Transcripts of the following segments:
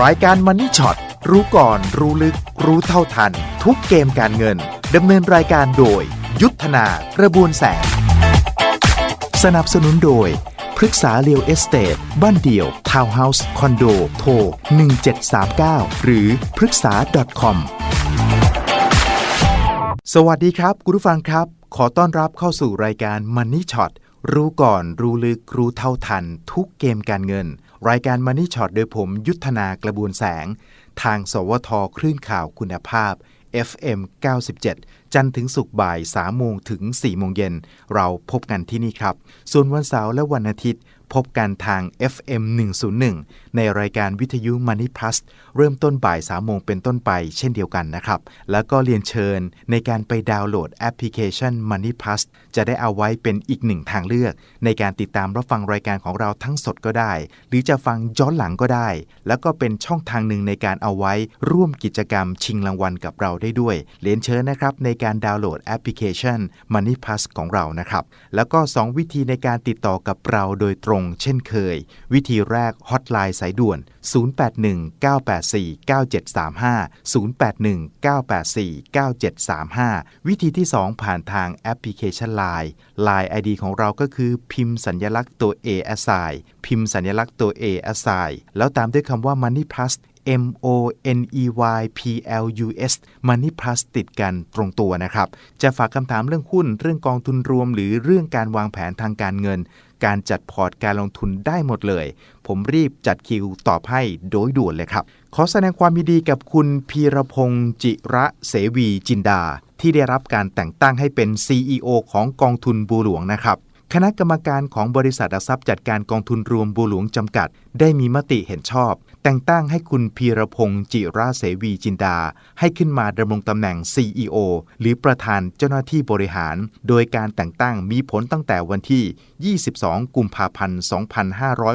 รายการมันนี่ช็อตรู้ก่อนรู้ลึก รู้เท่าทัน ทุกเกมการเงินดำเนินรายการโดย ยุทธนากระบวนแสง สนับสนุนโดยพฤกษาเรียวเอสเตทบ้านเดี่ยว ทาวน์เฮาส์ คอนโด โทร 1739 หรือพฤกษา .com สวัสดีครับ คุณผู้ฟังครับ ขอต้อนรับเข้าสู่รายการ Money Shot รู้ก่อนรู้ลึกรู้เท่าทัน ทุกเกมการเงิน รายการ Money Shot โดยผมยุทธนากระบวนแสง ทาง สวทคลื่นข่าวคุณภาพ FM 97 จันทร์ถึงศุกร์บ่าย 3 โมงถึง 4 โมงเย็น เราพบกันที่นี่ครับ ส่วนวันเสาร์และวันอาทิตย์ พบกันทาง FM 101 ในรายการวิทยุ Money Plus เริ่มต้นบ่าย3โมงเป็นต้นไปเช่นเดียวกันนะครับ แล้วก็เรียนเชิญในการไปดาวน์โหลดแอปพลิเคชัน Money Plus จะได้เอาไว้เป็นอีกหนึ่งทางเลือก ในการติดตามรับฟังรายการของเราทั้งสดก็ได้ หรือจะฟังย้อนหลังก็ได้ แล้วก็เป็นช่องทางหนึ่งในการเอาไว้ร่วมกิจกรรมชิงรางวัลกับเราได้ด้วย เรียนเชิญนะครับในการดาวน์โหลดแอปพลิเคชัน Money Plus ของเรานะครับ แล้วก็ 2 วิธีในการติดต่อกับเราโดยตรงเช่นเคย วิธีแรกฮอตไลน์สายด่วน 0819849735 0819849735 วิธีที่ 2 ผ่านทางแอปพลิเคชัน Line Line ID ของเราก็คือพิมพ์สัญลักษณ์ตัว A a s i พิมพ์สัญลักษณ์ตัว A a s i แล้วตามด้วยคำว่า Money Plus M O N E Y P L U S Money Plus ติดกันตรงตัวนะครับ จะฝากคำถามเรื่องหุ้น เรื่องกองทุนรวม หรือเรื่องการวางแผนทางการเงิน การจัดพอร์ตการลงทุนได้หมดเลย ผมรีบจัดคิวตอบให้โดยด่วนเลยครับ ขอแสดงความยินดีกับคุณพีรพงศ์จิระเสวีจินดา ที่ได้รับการแต่งตั้งให้เป็น CEO ของกองทุนบูหลวงนะครับ คณะกรรมการของบริษัทหลักทรัพย์จัดการกองทุนรวมบูหลวงจำกัด ได้มีมติเห็นชอบ แต่งตั้งให้คุณพีรพงศ์จิราเสวีจินดา ให้ขึ้นมาดำรงตำแหน่ง CEO หรือประธานเจ้าหน้าที่บริหาร โดยการแต่งตั้งมีผลตั้งแต่วันที่ 22 กุมภาพันธ์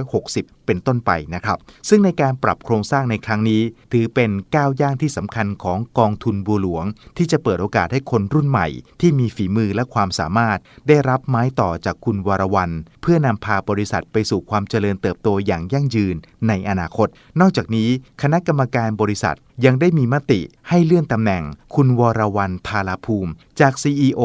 2560 เป็นต้นไปนะครับ ซึ่งในการปรับโครงสร้างในครั้งนี้ ถือเป็นก้าวย่างที่สำคัญของกองทุนบัวหลวง ที่จะเปิดโอกาสให้คนรุ่นใหม่ ที่มีฝีมือและความสามารถ ได้รับไม้ต่อจากคุณวรวัน เพื่อนำพาบริษัทไปสู่ความเจริญเติบโตอย่างยั่งยืนในอนาคต นอกจากนี้คณะกรรมการบริษัท ยังได้มีมติให้เลื่อนตำแหน่ง คุณวรวันทาราภูมิ จาก CEO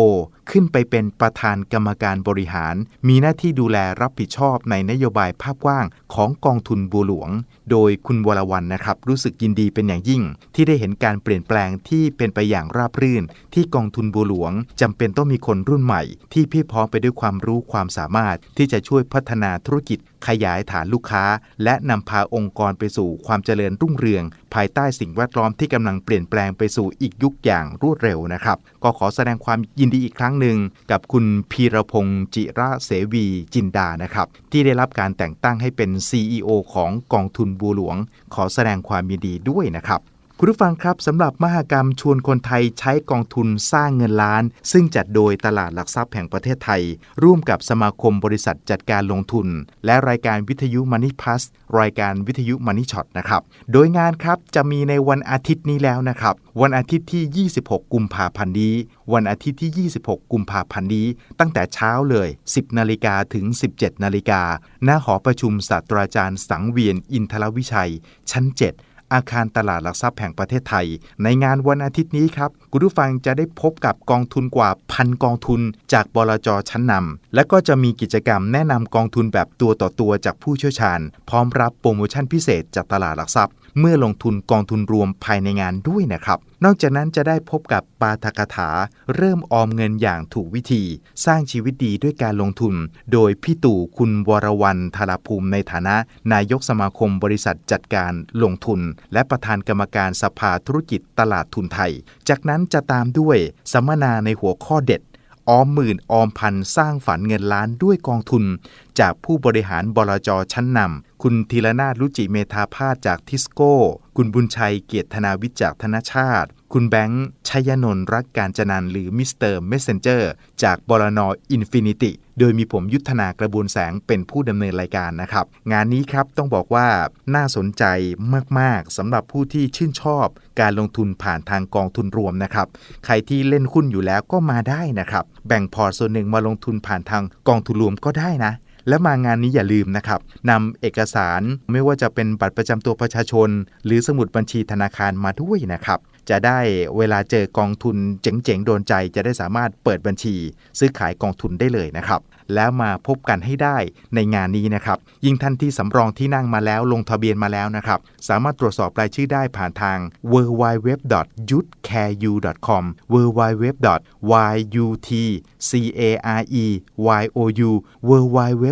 ขึ้นไปเป็นประธานกรรมการบริหาร มีหน้าที่ดูแลรับผิดชอบในนโยบายภาพกว้างของกองทุนบัวหลวง โดยคุณวรวันนะครับ รู้สึกยินดีเป็นอย่างยิ่ง ที่ได้เห็นการเปลี่ยนแปลงที่เป็นไปอย่างราบรื่น ที่กองทุนบัวหลวงจำเป็นต้องมีคนรุ่นใหม่ ที่เพี่พร้อมไปด้วยความรู้ความสามารถ ที่จะช่วยพัฒนาธุรกิจ ขยายฐานลูกค้า และนำพาองค์กรไปสู่ความเจริญรุ่งเรืองภายใต้สิ่งแวดล้อมที่กำลังเปลี่ยนแปลงไปสู่อีกยุคอย่างรวดเร็วนะครับ ก็ขอแสดงความยินดีอีกครั้งหนึ่งกับคุณพีรพงศ์จิระเสวีจินดานะครับ ที่ได้รับการแต่งตั้งให้เป็น CEO ของกองทุนบัวหลวง ขอแสดงความยินดีด้วยนะครับ คุณผู้ฟังครับสำหรับมหกรรมชวนคนไทยใช้กองทุนสร้างเงินล้าน ซึ่งจัดโดยตลาดหลักทรัพย์แห่งประเทศไทย ร่วมกับสมาคมบริษัทจัดการลงทุน และรายการวิทยุ Money Plus รายการวิทยุ Money Shot นะครับ โดยงานครับจะมีในวันอาทิตย์นี้แล้วนะครับ วันอาทิตย์ที่ 26 กุมภาพันธ์นี้ วันอาทิตย์ที่ 26 กุมภาพันธ์นี้ ตั้งแต่เช้าเลย 10 นาฬิกาถึง 17 นาฬิกาณหอประชุมศาสตราจารย์สังเวียนอินทรวิชัย ชั้น 7 อาคารตลาดหลักทรัพย์แห่งประเทศไทย ในงานวันอาทิตย์นี้ครับคุณผู้ฟังจะได้พบกับกองทุนกว่าพันกองทุน จากบลจชั้นนำและก็จะมีกิจกรรมแนะนำกองทุนแบบตัวต่อตัวจากผู้เชี่ยวชาญ พร้อมรับโปรโมชั่นพิเศษจากตลาดหลักทรัพย์ เมื่อลงทุนกองทุนรวมภายในงานด้วยนะครับ นอกจากนั้นจะได้พบกับปาฐกถา เริ่มออมเงินอย่างถูกวิธี สร้างชีวิตดีด้วยการลงทุน โดยพี่ตู่คุณวรวันธารภูมิในฐานะ นายกสมาคมบริษัทจัดการลงทุน และประธานกรรมการสภาธุรกิจตลาดทุนไทย จากนั้นจะตามด้วยสัมมนาในหัวข้อเด็ดออมหมื่นออมพันสร้างฝันเงินล้านด้วยกองทุน จากผู้บริหารบลจชั้นนำ คุณธีรนาถรุจิเมธาพาจากทิสโก้ คุณบุญชัยเกียรติธนาวิจจากธนชาติ คุณแบงค์ชัยนนท์รักการจนันหรือมิสเตอร์เมสเซนเจอร์จากบลนอินฟินิติโดยมีผมยุทธนากระบวนแสงเป็นผู้ดำเนินรายการนะครับ งานนี้ครับต้องบอกว่าน่าสนใจมาก ๆสำหรับผู้ที่ชื่นชอบการลงทุนผ่านทางกองทุนรวมนะครับ ใครที่เล่นหุ้นอยู่แล้วก็มาได้นะครับ แบ่งพอร์ตส่วนหนึ่งมาลงทุนผ่านทางกองทุนรวมก็ได้นะ และมางานนี้อย่าลืมนะครับนำเอกสารไม่ว่าจะเป็นบัตรประจำตัวประชาชน หรือสมุดบัญชีธนาคารมาด้วยนะครับจะได้เวลาเจอกองทุนเจ๋งๆ โดนใจ จะได้สามารถเปิดบัญชี ซื้อขายกองทุนได้เลยนะครับ แล้วมาพบกันให้ได้ในงานนี้นะครับ ยิ่งท่านที่สำรองที่นั่งมาแล้วลงทะเบียนมาแล้วนะครับ สามารถตรวจสอบรายชื่อได้ผ่านทาง www.yutcareu.com www. yu t c a r e y o u w w w y o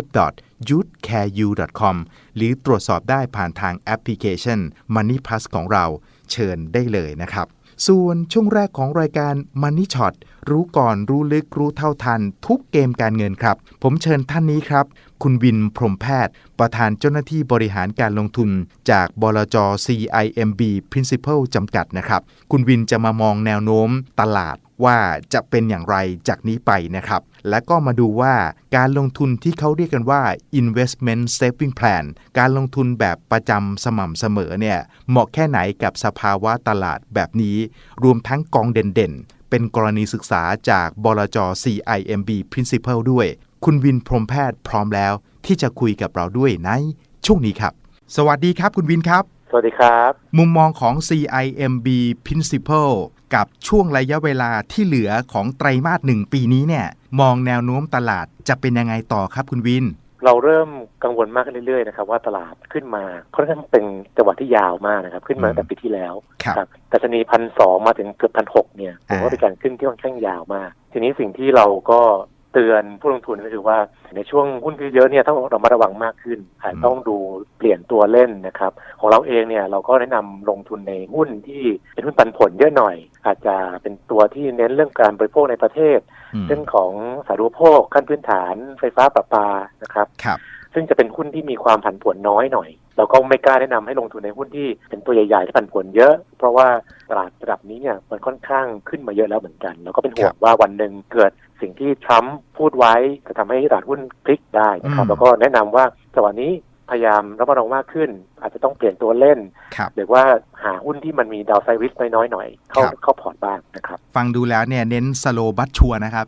u t c a r e u c o m หรือตรวจสอบได้ผ่านทางแอปพลิเคชัน Money Plus ของเราเชิญได้เลยนะครับ ส่วนช่วงแรกของรายการ Money Shot รู้ก่อนรู้ลึกรู้เท่าทัน ทุกเกมการเงินครับ ผมเชิญท่านนี้ครับ คุณวินพรมแพทย์ ประธานเจ้าหน้าที่บริหารการลงทุนจากบลจ CIMB Principal จำกัดนะครับ คุณวินจะมามองแนวโน้มตลาดว่าจะเป็นอย่างไรจากนี้ไปนะครับ และก็มาดูว่าการลงทุนที่เขาเรียกกันว่า investment saving plan การลงทุนแบบประจำสม่ำเสมอเนี่ยเหมาะแค่ไหนกับสภาวะตลาดแบบนี้ รวมทั้งกองเด่นๆเป็นกรณีศึกษาจากบลจ CIMB Principal ด้วย คุณวินพรหมแพทย์พร้อมแล้ว ที่จะคุยกับเราด้วยในช่วงนี้ครับ สวัสดีครับคุณวินครับ สวัสดีครับ มุมมองของ CIMB Principal กับช่วงระยะเวลาที่เหลือของไตรมาสหนึ่งปีนี้เนี่ย มองแนวโน้มตลาดจะเป็นยังไงต่อครับคุณวิน เราเริ่มกังวลมากขึ้นเรื่อยๆนะครับว่าตลาดขึ้นมาค่อนข้างเป็นจังหวะที่ยาวมากนะครับ ขึ้นมาตั้งแต่ปีที่แล้วครับ แต่ชนีพันสองมาถึงเกือบพันหกเนี่ยผมว่าเป็นการขึ้นที่ค่อนข้างยาวมาก ทีนี้สิ่งที่เราก็ เตือนผู้ลงทุนก็คือว่าในช่วงหุ้นที่เยอะเนี่ยต้องเรามาระวังมากขึ้นอาจต้องดูเปลี่ยนตัวเล่นนะครับ ของเราเองเนี่ยเราก็แนะนำลงทุนในหุ้นที่เป็นหุ้นปันผลเยอะหน่อย อาจจะเป็นตัวที่เน้นเรื่องการบริโภคในประเทศอืมเรื่องของสาธารณูปโภคขั้นพื้นฐาน ไฟฟ้าประปานะครับครับซึ่งจะเป็นหุ้นที่มีความผันผวนน้อยหน่อย เราก็ไม่กล้าแนะนำให้ลงทุนในหุ้นที่เป็นตัวใหญ่ๆที่ผันผวนเยอะ เพราะว่าตลาดระดับนี้เนี่ยมันค่อนข้างขึ้นมาเยอะแล้วเหมือนกันเราก็เป็นห่วคงรับว่าวันหนึ่งเกิด สิ่งที่ทรัมป์พูดไว้จะทำให้ตลาดหุ้นพลิกได้นะครับอืมแล้วก็แนะนำว่าจังหวะนี้พยายามระมัดระวังมากขึ้น อาจจะต้องเปลี่ยนตัวเล่นครับหรือว่าหาหุ้นที่มันมีดาวไซริสน้อยๆหน่อยเข้าครับเข้าพอร์ตบ้างนะครับ ฟังดูแล้วเนี่ยเน้นสโลบัตชัวนะครับ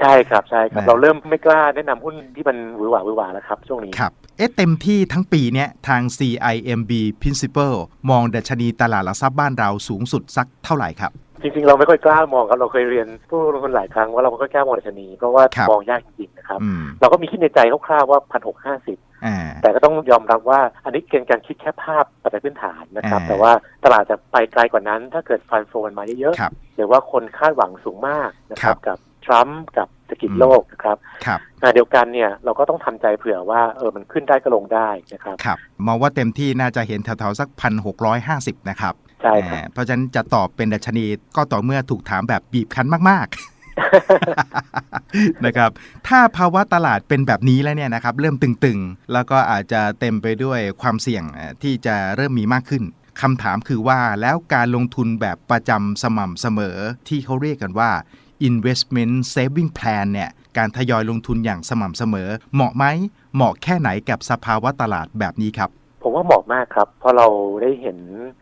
ใช่ครับใช่ครับนะเราเริ่มไม่กล้าแนะนำหุ้นที่มันหวือหวาหวือหวาแล้วครับ ช่วงนี้ครับเอ๊ะเต็มที่ทั้งปีเนี้ยทาง CIMB Principal มองดัชนีตลาดหลักทรัพย์บ้านเราสูงสุดสักเท่าไหร่ครับ จริงๆ เราไม่ค่อยกล้ามองครับเราเคยเรียนผู้ลงทุนหลายครั้งว่าเราไม่ค่อยกล้ามองดัชนีเพราะว่าครับ มองยากจริงๆนะครับ อืมเราก็มีคิดในใจคร่าวๆว่าพันหกห้าสิบอ่า แต่ก็ต้องยอมรับว่าอันนี้เป็นการคิดแค่ภาพปัจจัยพื้นฐานนะครับ อ่า แต่ว่าตลาดจะไปไกลกว่านั้น ถ้าเกิดฟันโฟนมาเยอะครับ ๆหรือว่าคนคาดหวังสูงมากนะคครัรับบ กับทรัมป์กับเศรษฐกิจอืม โลกนะครับครับ ขณะเดียวกันเนี่ยเราก็ต้องทำใจเผื่อว่าเออมันขึ้นได้ก็ลงได้นะครับ ครับมองว่าเต็มที่น่าจะเห็นแถวๆสักพันหกร้อยห้าสิบนะครับ ใช่ครับอ่าเพราะฉะนั้นจะตอบเป็นดัชนีก็ต่อเมื่อถูกถามแบบบีบคั้นมาก ๆ นะครับ ถ้าภาวะตลาดเป็นแบบนี้แล้วเนี่ยนะครับ เริ่มตึง ๆ แล้วก็อาจจะเต็มไปด้วยความเสี่ยงอ่าที่จะเริ่มมีมากขึ้นคำถามคือว่าแล้วการลงทุนแบบประจำสม่ำเสมอที่เขาเรียกกันว่า investment saving plan เนี่ยการทยอยลงทุนอย่างสม่ำเสมอ เหมาะไหมเหมาะแค่ไหนกับสภาวะตลาดแบบนี้ครับ ผมว่าเหมาะมากครับ เพราะเราได้เห็น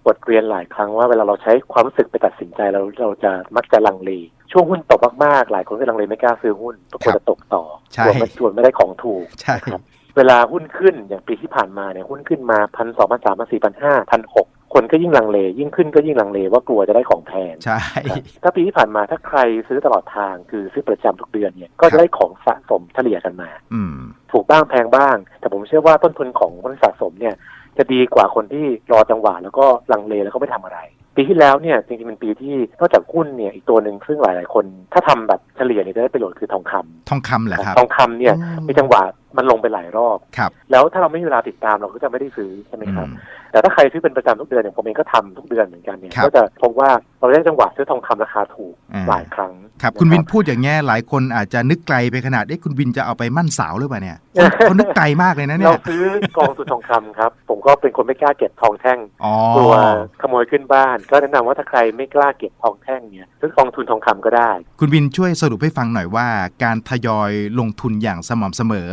บทเรียนหลายครั้งว่าเวลาเราใช้ความรู้สึกไปตัดสินใจเราเราจะมักจะลังเลช่วงหุ้นตกมากๆ หลายคนก็ลังเลไม่กล้าซื้อหุ้นทุกคนจะตกต่อใช่ส่วนไม่ส่วนไม่ได้ของถูกใช่ครับเวลาหุ้นขึ้นอย่างปีที่ผ่านมาเนี่ยหุ้นขึ้นมาพันสองพันสามพันสี่พันห้าพันหก คนก็ยิ่งลังเล ยิ่งขึ้นก็ยิ่งลังเลว่ากลัวจะได้ของแพงใช่ครับถ้าปีที่ผ่านมาถ้าใครซื้อตลอดทางคือซื้อประจำทุกเดือนเนี่ยก็ครัจะบได้ของสะสมเฉลี่ยกันมา อืมถูกบ้างแพงบ้าง แต่ผมเชื่อว่าต้นทุนของคนสะสมเนี่ย จะดีกว่าคนที่รอจังหวะแล้วก็ลังเลแล้วก็ไม่ทำอะไร ปีที่แล้วเนี่ยจริงๆเป็นปีที่นอกจากหุ้นเนี่ยอีกตัวหนึ่งซึ่งหลายๆคน ถ้าทำแบบเฉลี่ยเนี่ยจะได้ประโยชน์คือทองคำทองคำเหรอครับทองคำเนี่ยอืมมีจังหวะมันลงไปหลายรอบ ครับ แล้วถ้าเราไม่มีเวลาติดตามเราก็จะไม่ได้ซื้อใช่ไหมครับ อืม แต่ถ้าใครซื้อเป็นประจำทุกเดือนอย่างผมเองก็ทำทุกเดือนเหมือนกันเนี่ยครับ ก็จะพบว่าเราได้จังหวะซื้อทองคำราคาถูกอ่าหลายครั้งครับะคุณวินพูดอย่างเงี้ยหลายคนอาจจะนึกไกลไปขนาดเอ๊ะคุณวินจะเอาไปมั่นสาวหรือเปล่าเนี่ยคนคนนึกไกลมากเลยนะเนี่เรายซื้อกองทุนทองคำครับ ผมก็เป็นคนไม่กล้าเก็บทองแท่งอ๋อกลัวขโมยขึ้นบ้าน ก็แนะนำว่าถ้าใครไม่กล้าเก็บทองแท่งเนี่ยซื้อกองทุนทองคำก็ได้ คุณวินช่วยสรุปให้ฟังหน่อยว่า การทยอยลงทุนอย่างสม่ำเสมอ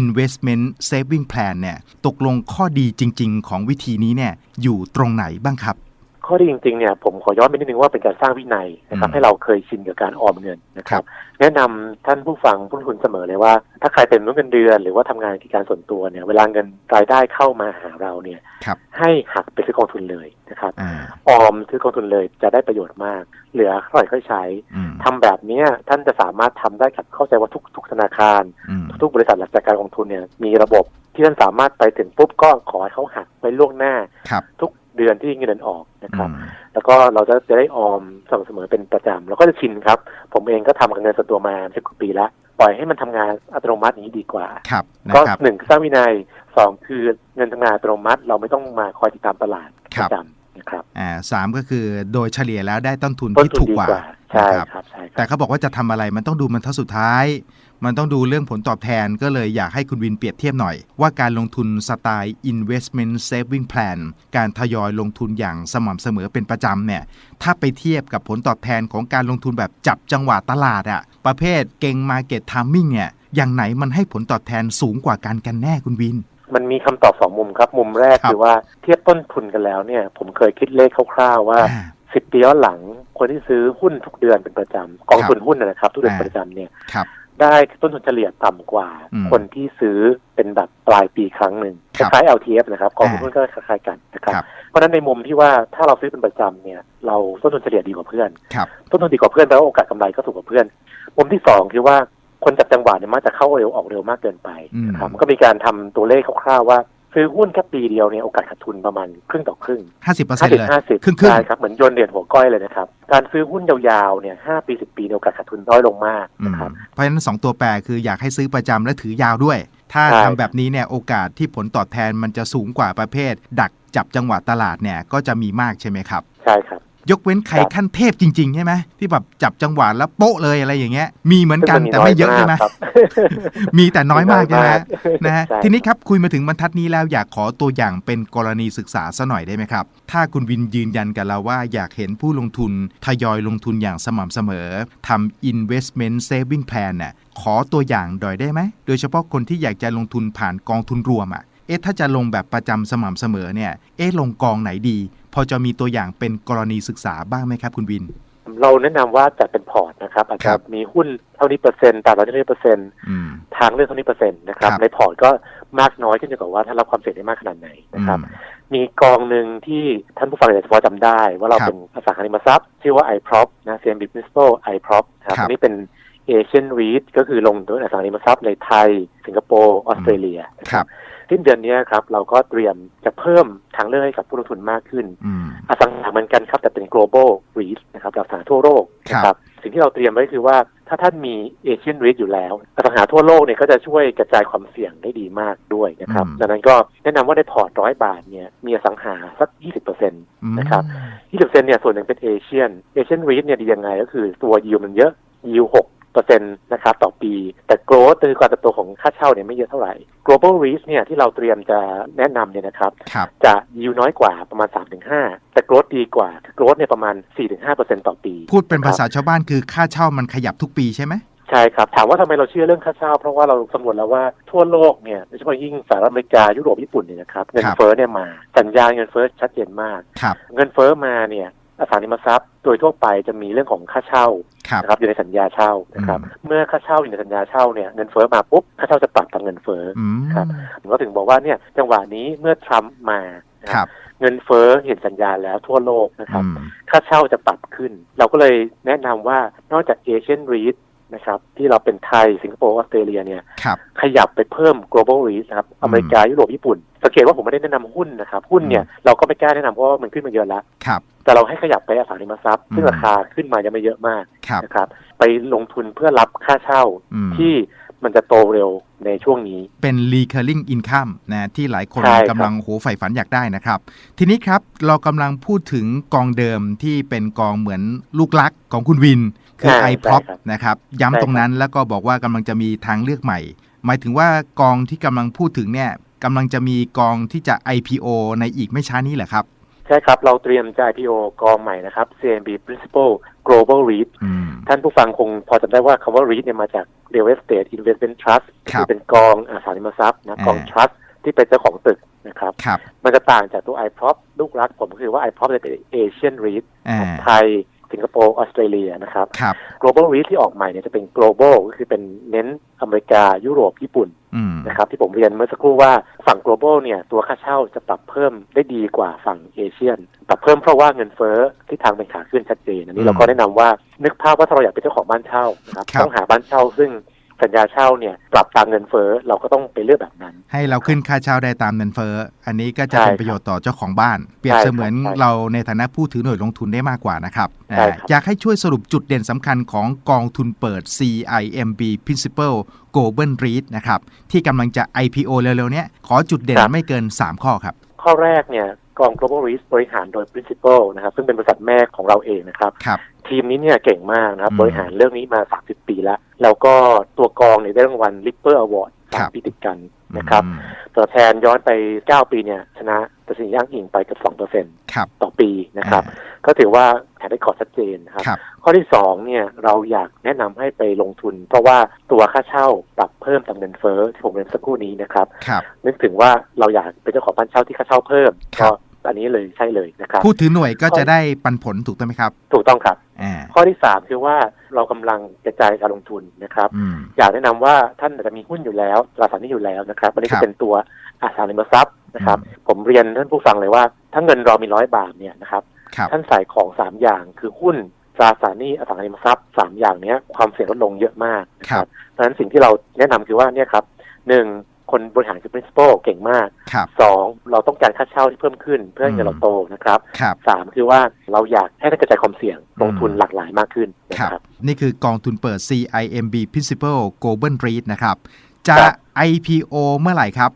investment saving plan เนี่ยตกลงข้อดีจริง ๆ ของวิธีนี้เนี่ยอยู่ตรงไหนบ้างครับ ข้อดีจริงๆเนี่ยผมขอย้อนไปนิดนึงว่าเป็นการสร้างวินัยนะครับอืมให้เราเคยชินกับการออมเงินนะคครัรับบแนะนำท่านผู้ฟังผู้ลงทุนเสมอเลยว่า ถ้าใครเป็นมนุษย์เงินเดือน หรือว่าทำงานกิจการส่วนตัวเนี่ยเวลาเงินรายได้เข้ามาหาเราเนี่ยครับให้หักไปซื้อกองทุนเลยนะครับอ่าออมซื้อกองทุนเลยจะได้ประโยชน์มากเหลือเท่าไหร่ค่อยใช้อืมทำแบบเนี้ยท่านจะสามารถทำได้กับเข้าใจว่าทุกทุกธนาคารอืม ทุกบริษัทหลักจัดการกองทุนเนี่ยมีระบบที่ท่านสามารถไปถึงปุ๊บก็ขอให้เขาหักไปล่วงหน้าครับทุกเดือนที่เงินเดือนออกนะครับอืมแล้วก็เราจะจะได้ออมสม่ำเสมอเป็นประจำแล้วก็จะชินครับ ผมเองก็ทำกับเงินส่วนตัวมาสิบกว่าปีแล้วปล่อยให้มันทำงานอัตโนมัติอย่างนี้ดีกว่าครับนะก็ครับหนึ่งสร้างวินัยสองคือเงินทำงานอัตโนมัติ เราไม่ต้องมาคอยติดตามตลาดคปรับระจำ นะครับอ่าสามก็คือโดยเฉลี่ยแล้วได้ต้นทุนต้นที่ทุนถูกดีกว่ากว่าใช่นะครับครับใช่คแต่รับเขาบอกว่าจะทำอะไรมันต้องดูมันทัดสุดท้าย มันต้องดูเรื่องผลตอบแทนก็เลยอยากให้คุณวินเปรียบเทียบหน่อย ว่าการลงทุนสไตล์ investment saving plan การทยอยลงทุนอย่างสม่ำเสมอเป็นประจำเนี่ย ถ้าไปเทียบกับผลตอบแทนของการลงทุนแบบจับจังหวะตลาดอะประเภทเก่ง market timing เนี่ยอย่างไหนมันให้ผลตอบแทนสูงกว่ากันกันแน่คุณวิน มันมีคำตอบสองมุมครับ มุมแรกครับคือว่าเทียบต้นทุนกันแล้วเนี่ย ผมเคยคิดเลขคร่าวๆว่าอ่าสิบปีย้อนหลังคนที่ซื้อหุ้นทุกเดือนเป็นประจำกองทุนหุ้นนะนะครับ ทุกเดือนอ่าประจำเนี่ยครับได้ต้นทุนเฉลี่ยต่ำกว่าอืมคนที่ซื้อเป็นแบบปลายปีครั้งหนึ่งคครับล้ายๆ LTF นะครับกองทุนอ่าหุ้นก็คล้ายๆกันนะครับครับเพราะฉะนั้นในมุมที่ว่าถ้าเราซื้อเป็นประจำเนี่ย เราต้นทุนเฉลี่ยดีกว่าเพื่อนครับต้นทุนดีกว่าเพื่อนแปลว่าโอกาสกำไรก็สูงกว่าเพื่อน มุมที่สองคือว่า คนจับจังหวะเนี่ยมักจะเข้าเร็วออกเร็วมากเกินไปนะครับมันก็มีการทำตัวเลขคร่าวๆว่าซื้อหุ้นแค่ปีเดียวเนี่ยโอกาสขาดทุนประมาณครึ่งต่อครึ่งห้าสิบเปอร์ห้าเซ็นต์สิบเลยห้าสิบครึ่งๆใช่ครับเหมือนโยนเหรียญหัวก้อยเลยนะครับ การซื้อหุ้นยาวๆเนี่ยห้าปีสิบปีเนี่ยโอกาสขาดทุนน้อยลงมากอืมนะครับเพราะฉะนั้นสองตัวแปรคืออยากให้ซื้อประจำและถือยาวด้วย ถ้าใช่ทำแบบนี้เนี่ยโอกาสที่ผลตอบแทนมันจะสูงกว่าประเภท ดักจับจังหวะตลาดเนี่ยก็จะมีมากใช่ไหมครับ ใช่ครับ ยกเว้นใครครับขั้นเทพจริงๆใช่ไหมที่แบบจับจังหวะแล้วโป๊ะเลยอะไรอย่างเงี้ย มีเหมือนกันแต่ไม่เยอะใช่ไหมครับมีแต่น้อยมากใช่ไหมนะฮะใช่ทีนี้ครับคุยมาถึงบรรทัดนี้แล้วอยากขอตัวอย่างเป็นกรณีศึกษาซะหน่อยได้ไหมครับ ถ้าคุณวินยืนยันกับเราว่าอยากเห็นผู้ลงทุนทยอยลงทุนอย่างสม่ำเสมอทำ investment saving plan น่ะขอตัวอย่างดอยได้ไหมโดยเฉพาะคนที่อยากจะลงทุนผ่านกองทุนรวมอะเอ๊ะถ้าจะลงแบบประจำสม่ำเสมอเนี่ย เอ๊ะลงกองไหนดี พอจะมีตัวอย่างเป็นกรณีศึกษาบ้างไหมครับ คุณวิน เราแนะนำว่าจัดเป็นพอร์ตนะครับอาจคจะรับมีหุ้นเท่านี้เปอร์เซ็นต์ต่างประเทศเท่านี้เปอร์เซ็นต์อืมทางเลือกเท่านี้เปอร์เซ็นต์นะครับครับในพอร์ตก็มากน้อยขึ้นอยู่กับว่าท่านรับความเสี่ยงได้มากขนาดไหนนะครับอืมมีกองหนึ่งที่ท่านผู้ฟังอาจจะพอจำได้ ว่าเราครับเป็นอสังหาริมทรัพย์ชื่อว่า iProp นะ CMB Principal iProp นะครับครับอันนี้เป็น Asian REIT ก็คือลงทุนอสังหาริมทรัพย์ในไทย สิงคโปร์ ออสเตรเลียนะคครัรับบ สิ้นเดือนนี้ครับเราก็เตรียมจะเพิ่มทางเลือกให้กับผู้ลงทุนมากขึ้นอสังหาเหมือนกันครับแต่เป็น global risk นะครับตราสารทั่วโลกนะครับสิ่งที่เราเตรียมไว้คือว่าถ้าท่านมี Asian risk อยู่แล้วอสังหาทั่วโลกเนี่ยก็จะช่วยกระจายความเสี่ยงได้ดีมากด้วยนะครับดังนั้นก็แนะนำว่าในพอร์ตร้อยบาทเนี่ยมีอสังหาสัก 20%นะครับ 20%เนี่ยส่วนหนึ่งเป็น Asian Asian ชียนริเนี่ยดียังไงก็คือตัวยิวมันเยอะยิวหก 3%นะครับต่อปี แต่ growth คือการเติบโตของค่าเช่าเนี่ยไม่เยอะเท่าไหร่ global risk เนี่ยที่เราเตรียมจะแนะนำเนี่ยนะครับรบจะยิวน้อยกว่าประมาณ 3-5 แต่ growth ดีกว่า growth เนี่ยประมาณ 4-5%ต่อปี พูดเป็นภาษาชาวบ้านคือค่าเช่ามันขยับทุกปีใช่ไหมใช่ครับ ถามว่าทำไมเราเชื่อเรื่องค่าเช่า เพราะว่าเราสำรวจแล้วว่าทั่วโลกเนี่ยโดยเฉพาะยิ่งสหรัฐอเมริกายุโรปญี่ปุ่นเนี่ยนะครับเงินเฟ้อเนี่ยมาสัญญาเงินเฟ้อชัดเจนมาก เงินเฟ้อมาเนี่ยอสังหาริมทรัพย์โดยทั่วไปจะมีเรื่องของค่าเช่า นะครับอยู่ในสัญญาเช่านะครับอืมเมื่อค่าเช่าอยู่ในสัญญาเช่าเนี่ยเงินเฟ้อมาปุ๊บค่าเช่าจะปรับตามเงินเฟ้ออืมครับผมก็ถึงบอกว่าเนี่ยจังหวะนี้เมื่อทรัมป์มานะคครัรับบเงินเฟ้อเห็นสัญญาณแล้วทั่วโลกนะครับอืมค่าเช่าจะปรับขึ้น เราก็เลยแนะนำว่านอกจากเอเชียนรีท นะครับ ที่เราเป็นไทยสิงคโปร์ออสเตรเลียเนี่ยครับขยับไปเพิ่ม global REIT นะครับอเมริกายุโรปญี่ปุ่นสังเกตว่าผมไม่ได้แนะนำหุ้นนะครับ หุ้นเนี่ยเราก็ไม่กล้าแนะนำเพราะว่ามันขึ้นมาเยอะแล้วครับแต่เราให้ขยับไปอสังหาริมทรัพย์ซึ่งอืมราคาขึ้นมายังไม่เยอะมากครับนะครับ ไปลงทุนเพื่อรับค่าเช่าอืมที่มันจะโตเร็วในช่วงนี้ เป็น recurring income นะที่หลายคนใช่ครับกำลังโหใฝ่ฝันอยากได้นะครับ ทีนี้ครับเรากำลังพูดถึงกองเดิมที่เป็นกองเหมือนลูกลักของคุณวิน คือใช่ iProp ใช่ครับนะครับใช่ย้ำคตรับรงนั้นแล้วก็บอกว่ากำลังจะมีทางเลือกใหม่ หมายถึงว่ากองที่กำลังพูดถึงเนี่ยกำลังจะมีกองที่จะ IPO ในอีกไม่ช้านี้แหละครับ ใช่ครับ เราเตรียมจะ IPO กองใหม่นะครับ CMB Principal Global REIT อืมท่านผู้ฟังคงพอจำได้ว่าคำว่า REIT เนี่ยมาจาก Real Estate Investment Trust ครับคือเป็นกองอสังหาริมทรัพย์นะอ่ากอง trust ที่ที่เป็นเจ้าของตึกนะครับครับมันจะต่างจากตัว iProp ลูกรักผมก็คือว่า iProp จะเป็น Asian REIT อ่าไทย สิงคโปร์ออสเตรเลียนะครับ ครับ global REIT ที่ออกใหม่เนี่ยจะเป็น global ก็คือเป็นเน้นอเมริกายุโรปญี่ปุ่นอืมนะครับที่ผมเรียนเมื่อสักครู่ว่าฝั่ง global เนี่ยตัวค่าเช่าจะปรับเพิ่มได้ดีกว่าฝั่งเอเชียนปรับเพิ่มเพราะว่าเงินเฟ้อที่ทางเป็นขาขึ้นชัดเจนอันนี้เราก็แนะนำว่านึกภาพว่าถ้าเราอยากเป็นเจ้าของบ้านเช่านะครับต้องหาบ้านเช่าซึ่ง สัญญาเช่าเนี่ยปรับตามเงินเฟ้อเราก็ต้องไปเลือกแบบนั้น ให้เราขึ้นค่าเช่าได้ตามเงินเฟ้ออันนี้ก็จะใช่เป็นประโยชน์ต่อเจ้าของบ้าน เปรียบใช่เสครับมือนใช่เราในฐานะผู้ถือหน่วยลงทุนได้มากกว่านะครับใช่ครับอ่าอยากให้ช่วยสรุปจุดเด่นสำคัญของกองทุนเปิด CIMB Principal Global REIT นะครับที่กำลังจะ IPO เร็วๆเนี้ยขอจุดเด่นไม่เกิน 3 ข้อครับ ข้อแรกเนี่ย กอง global REIT บริหารโดย principal นะครับ ซึ่งเป็นบริษัทแม่ของเราเองนะครับ ครับทีมนี้เนี่ยเก่งมากนะครับอืมบริหารเรื่องนี้มา 30 ปีแล้ว แล้วก็ตัวกองเนี่ยได้รางวัล Lipper Award ครัสามบปีติดกันนะครับอืมตัวแทนย้อนไป 9 ปีเนี่ยชนะตัดสินย่างอิงไปเกับ2%ครับต่อปีนะครับ ก็ถือว่าแผนได้ขอร์ดชัดเจนนะครับครับข้อที่สองเนี่ยเราอยากแนะนำให้ไปลงทุน เพราะว่าตัวค่าเช่าปรับเพิ่มตามเงินเฟ้อที่ผมเรียนสักครู่นี้นะครับครับนึกถึงว่าเราอยากเป็นเจ้าของบ้านเช่าที่ค่าเช่าเพิ่มครัก็บ อันนี้เลยใช่เลยนะครับผู้ถือหน่วยก็จะได้ปันผลถูกต้องไหมครับ ถูกต้องครับอ่าข้อที่สามคือว่าเรากำลังกระจายการลงทุนนะครับอืมอยากแนะนำว่าท่านอาจจะมีหุ้นอยู่แล้วตราสารหนี้อยู่แล้วนะครับอันนี้ครัก็บเป็นตัวอสังหาริมทรัพย์นะครับอืมผมเรียนท่านผู้ฟังเลยว่าถ้าเงินเรามีร้อยบาทเนี่ยนะครับครับท่านใส่ของสามอย่างคือหุ้นตราสารหนี้อสังหาริมทรัพย์สามอย่างเนี้ยความเสี่ยงลดลงเยอะมากนะคครัรับบเพราะฉะนั้นสิ่งที่เราแนะนำคือว่าเนี่ยครับหนึ่ง คนบริหารคือ principal เก่งมากครับสองเราต้องการค่าเช่าที่เพิ่มขึ้นเพื่อให้เงินเราโตนะครับครับสามคือว่าเราอยากให้ท่านกระจายความเสี่ยงลงทุนอืมหลากหลายมากขึ้นนะครัครับบนี่คือกองทุนเปิด CIMB Principal Global REIT นะครับ จะครับ IPO เมื่อไหร่ครับ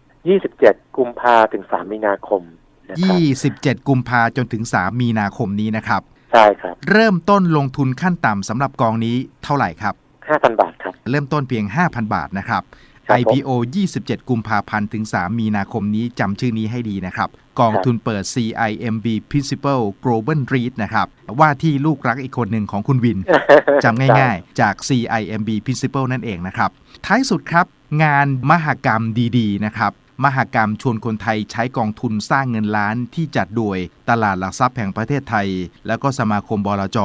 27 กุมภาถึง 3 มีนาคมนะครับ27 กุมภาจนถึง 3 มีนาคมนี้นะครับใช่ครับ เริ่มต้นลงทุนขั้นต่ำสำหรับกองนี้เท่าไหร่ครับ 5,000 บาทครับ เริ่มต้นเพียง 5,000 บาทนะครับครับผม IPO 27 กุมภาพันธ์ถึง 3 มีนาคมนี้จำชื่อนี้ให้ดีนะครับ กองทุนเปิด CIMB Principal Global REIT นะครับ ว่าที่ลูกรักอีกคนหนึ่งของคุณวินจำง่ายๆ จาก CIMB Principal นั่นเองนะครับ ท้ายสุดครับงานมหกรรมดีๆ นะครับ มหกรรมชวนคนไทยใช้กองทุนสร้างเงินล้านที่จัดโดยตลาดหลักทรัพย์แห่งประเทศไทย และก็สมาคมบลจ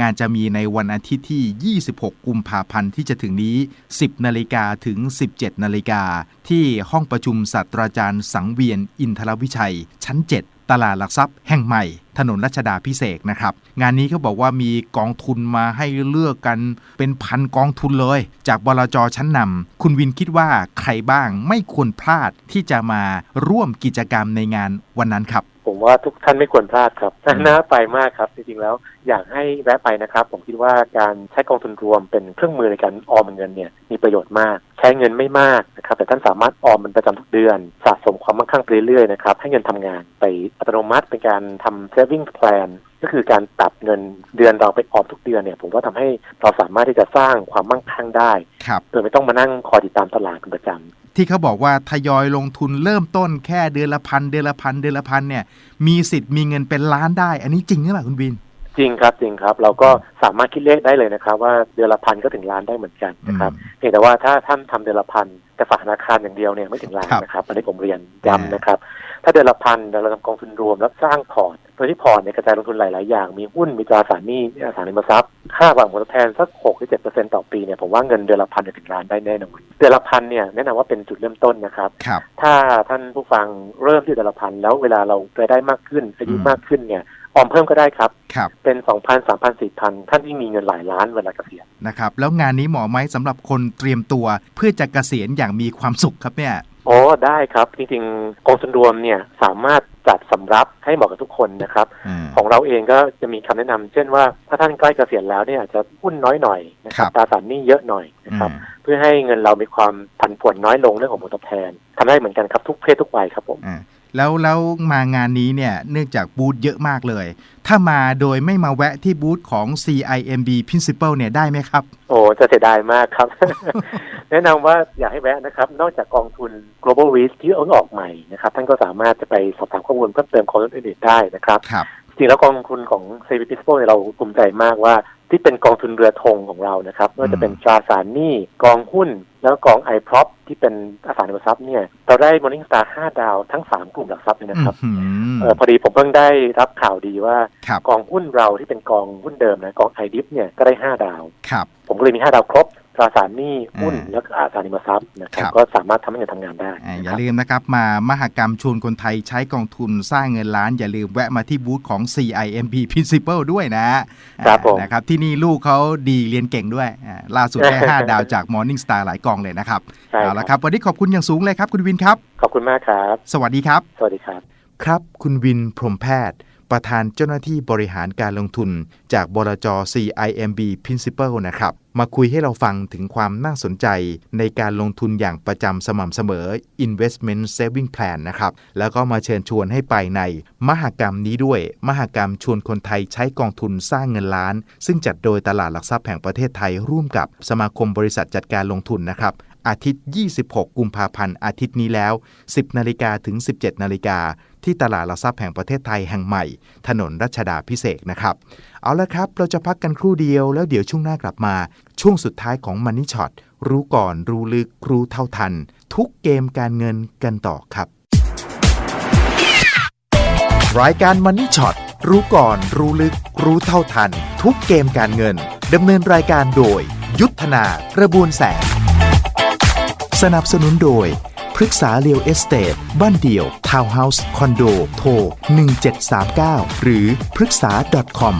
งานจะมีในวันอาทิตย์ที่ 26 กุมภาพันธ์ที่จะถึงนี้ 10 นาฬิกาถึง 17 นาฬิกาที่ห้องประชุมศาสตราจารย์สังเวียนอินทรวิชัย ชั้น 7 ตลาดหลักทรัพย์แห่งใหม่ ถนนรัชดาพิเศษนะครับ งานนี้เขาบอกว่ามีกองทุนมาให้เลือกกันเป็นพันกองทุนเลย จากบลจชั้นนำคุณวินคิดว่าใครบ้างไม่ควรพลาดที่จะมาร่วมกิจกรรมในงานวันนั้นครับ ผมว่าทุกท่านไม่ควรพลาดครับอืมน่าไปมากครับ จริงๆแล้วอยากให้แวะไปนะครับ ผมคิดว่าการใช้กองทุนรวมเป็นเครื่องมือในการออมเงินเนี่ยมีประโยชน์มาก ใช้เงินไม่มากนะครับ แต่ท่านสามารถออมมันประจำทุกเดือน สะสมความมั่งคั่งไปเรื่อยๆนะครับ ให้เงินทำงานไปอัตโนมัติเป็นการทำ saving plan ก็คือการตัดเงินเดือนเราไปออมทุกเดือนเนี่ย ผมว่าทำให้เราสามารถที่จะสร้างความมั่งคั่งได้ครับโดยไม่ต้องมานั่งคอยติดตามตลาดเป็นประจำ ที่เขาบอกว่าทยอยลงทุนเริ่มต้นแค่เดือนละพันเดือนละพันเดือนละพันเนี่ยมีสิทธิ์มีเงินเป็นล้านได้ อันนี้จริงหรือเปล่าคุณวิน จริงครับจริงครับ เราก็สามารถคิดเลขได้เลยนะครับ ว่าเดือนละพันก็ถึงล้านได้เหมือนกันนะครับอืมเพียงแต่ว่าถ้าท่านทำเดือนละพันแต่ฝากธนาคารอย่างเดียวเนี่ยไม่ถึงล้านครับนะครับอันนี้ผมเรียนย้ำนะครับ ถ้าเดือนละพันเราทำกองทุนรวมแล้วสร้างพอร์ตโดยที่พอร์ตเนี่ยกระจายลงทุนหลาย ๆ อย่าง มีหุ้นมีตราสารหนี้มีอสังหาริมทรัพย์ค่าหวังผลตอบแทนสักหกหรือเจ็ดเปอร์เซ็นต์ต่อปีเนี่ยผมว่าเงินเดือนละพันจะถึงล้านได้แน่นอนเดือนละพันเนี่ยแนะนำว่าเป็นจุดเริ่มต้นนะครับครับ ถ้าท่านผู้ฟังเริ่มที่เดือนละพันแล้วเวลาเรารายได้มากขึ้นอายุอืมมากขึ้นเนี่ย ออมเพิ่มก็ได้ครับ ครับ เป็นสองพันสามพันสี่พันท่านที่มีเงินหลายล้านเวลาเกษียณนะครับ แล้วงานนี้เหมาะไหมสำหรับคนเตรียมตัว เพื่อจะเกษียณอย่างมีความสุขครับเนี่ย อ๋อได้ครับ จริงๆกองทุนรวมเนี่ยสามารถจัดสำรับให้เหมาะกับทุกคนนะครับอ่าของเราเองก็จะมีคำแนะนำเช่นว่าถ้าท่านใกล้เกษียณแล้วเนี่ยอาจจะหุ้นน้อยหน่อยนะครัครับบ ตราสารหนี้เยอะหน่อยนะครับอ่าเพื่อให้เงินเรามีความผันผวนน้อยลงเรื่องของผลตอบแทนทำได้เหมือนกันครับทุกเพศทุกวัยครับผม อ่า แล้วแล้วมางานนี้เนี่ยเนื่องจากบูธเยอะมากเลย ถ้ามาโดยไม่มาแวะที่บูธของ CIMB Principal เนี่ยได้ไหมครับ โอ้จะเสียดายมากครับ แนะนำว่าอยากให้แวะนะครับ นอกจากกองทุน global risk ที่เพิ่งออกใหม่นะครับ ท่านก็สามารถจะไปสอบถามข้อมูลเพิ่มเติมของอื่นๆได้นะครับครับจริงแล้วกองทุนของ c v p i s p o เนี่ยเราภูมิใจมากว่า ที่เป็นกองทุนเรือธงของเรานะครับไม่ว่าจะเป็นตราสารหนี้กองหุ้น แล้วก็กองไอพรอพที่เป็นอสังหาริมทรัพย์เนี่ยเราได้ Morningstar 5 ดาวทั้ง 3 กลุ่มหลักทรัพย์เลยนะครับอื้อหือเออพอดีผมเพิ่งได้รับข่าวดีว่าครับกองหุ้นเราที่เป็นกองหุ้นเดิมนะกองไอดิฟเนี่ยก็ได้ 5 ดาวครับผมก็เลยมี 5 ดาวครบตราสารหนี้หุ้นอ่าแล้วก็อสังหาริมทรัพย์นะครับครับก็สามารถทำให้เงินทำงานได้อ่าอนะคย่ารับลืมนะครับ มามหกรรมชวนคนไทยใช้กองทุนสร้างเงินล้าน อย่าลืมแวะมาที่บูธของ CIMB Principal ด้วยนะครับผมนะครับที่นี่ลูกเขาดีเรียนเก่งด้วยอ่าล่าสุดได้ 5 ดาวจาก Morning Star หลายกองเลยนะครับใช่เอาละครับ วันนี้ขอบคุณอย่างสูงเลยครับ คุณวินครับ ขอบคุณมากครับ สวัสดีครับ สวัสดีครับ ครับ คุณวินพรหมแพทย์ ประธานเจ้าหน้าที่บริหารการลงทุน จากบลจ CIMB Principal นะครับ มาคุยให้เราฟังถึงความน่าสนใจในการลงทุนอย่างประจำสม่ำเสมอ Investment Saving Plan นะครับ แล้วก็มาเชิญชวนให้ไปใน มหกรรมนี้ด้วย มหกรรมชวนคนไทยใช้กองทุนสร้างเงินล้าน ซึ่งจัดโดยตลาดหลักทรัพย์แห่งประเทศไทย ร่วมกับสมาคมบริษัทจัดการลงทุนนะครับอาทิตย์ 26 กุมภาพันธ์ อาทิตย์นี้แล้ว 10 นาฬิกาถึง 17 นาฬิกา ที่ตลาดหลักทรัพย์แห่งประเทศไทยแห่งใหม่ ถนนรัชดาพิเศษนะครับ เอาละครับ เราจะพักกันครู่เดียวแล้วเดี๋ยวช่วงหน้ากลับมา ช่วงสุดท้ายของ Money Shot รู้ก่อนรู้ลึกรู้เท่าทัน ทุกเกมการเงินกันต่อครับ รายการ Money Shot รู้ก่อนรู้ลึก รู้เท่าทัน ทุกเกมการเงินดำเนินรายการโดย ยุทธนากระบวนแสง สนับสนุนโดย ปรึกษาเรียวเอสเตทบ้านเดี่ยว ทาวน์เฮาส์ คอนโด โทร 1739 หรือปรึกษา .com